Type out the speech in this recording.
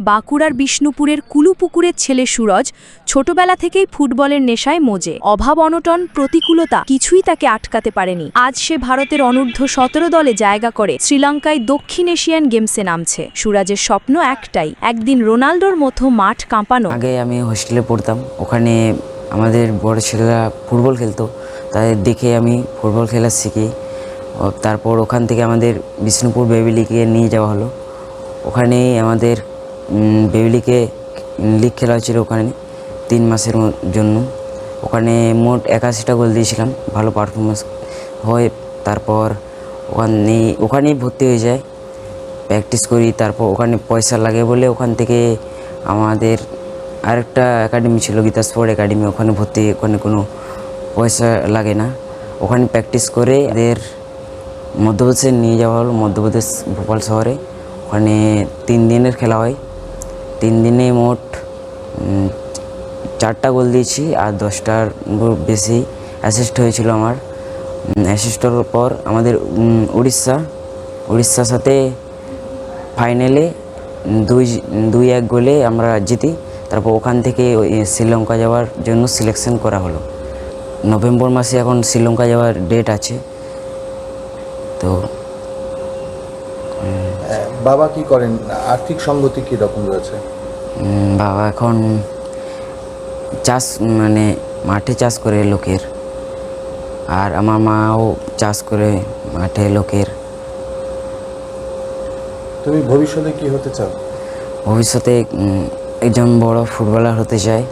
বাঁকুড়ার বিষ্ণুপুরের কুলুপুকুরের ছেলে সুরজ ছোটবেলা থেকেই ফুটবলের নেশায় মোজে। অভাব, অনটন, প্রতিকূলতা কিছুই তাকে আটকাতে পারেনি। আজ সে ভারতের অনূর্ধ্ব সতেরো দলে জায়গা করে শ্রীলঙ্কায় দক্ষিণ এশিয়ান গেমসে নামছে। সুরাজের স্বপ্ন একটাই, একদিন রোনাল্ডোর মতো মাঠ কাঁপানো। আগে আমি হোস্টেলে পড়তাম, ওখানে আমাদের বড় ছেলেরা ফুটবল খেলতো, তাদের দেখে আমি ফুটবল খেলা শিখি। তারপর ওখান থেকে আমাদের বিষ্ণুপুর বেবি লিগে নিয়ে যাওয়া হলো। ওখানেই আমাদের উম, বেবি লিগে লিগ খেলা হয়েছিল ওখানে তিন মাসের জন্য। ওখানে মোট একাশিটা গোল দিয়েছিলাম ভালো পারফরমেন্স হয়। তারপর ওখানে ওখানেই ভর্তি হয়ে যায়। প্র্যাকটিস করি তারপর ওখানে পয়সা লাগে বলে ওখান থেকে আমাদের আরেকটা একাডেমি ছিল গীতা স্পোর্ট একাডেমি ওখানে ভর্তি ওখানে কোনো পয়সা লাগে না। ওখানে প্র্যাকটিস করে এদের মধ্যপ্রদেশে নিয়ে যাওয়া হলো মধ্যপ্রদেশ ভোপাল শহরে। ওখানে তিন দিনের খেলা হয়। তিন দিনে মোট চারটা গোল দিয়েছি আর দশটার বেশি অ্যাসিস্ট হয়েছিল আমার। অ্যাসিস্টের পর আমাদের উড়িষ্যা, উড়িষ্যার সাথে ফাইনালে দুই দুই এক গোলে আমরা জিতি। তারপর ওখান থেকে শ্রীলঙ্কা যাওয়ার জন্য সিলেকশন করা হলো। নভেম্বর মাসে এখন শ্রীলঙ্কা যাওয়ার ডেট আছে। তো বাবা কি করেন? আর্থিক সঙ্গতি কি রকম রয়েছে বাবা এখন চাষ মানে মাঠে চাষ করে লোকের। আর আমার মাও চাষ করে মাঠে লোকের। তুমি ভবিষ্যতে কি হতে চাও? ভবিষ্যতে একজন বড় ফুটবলার হতে চাই।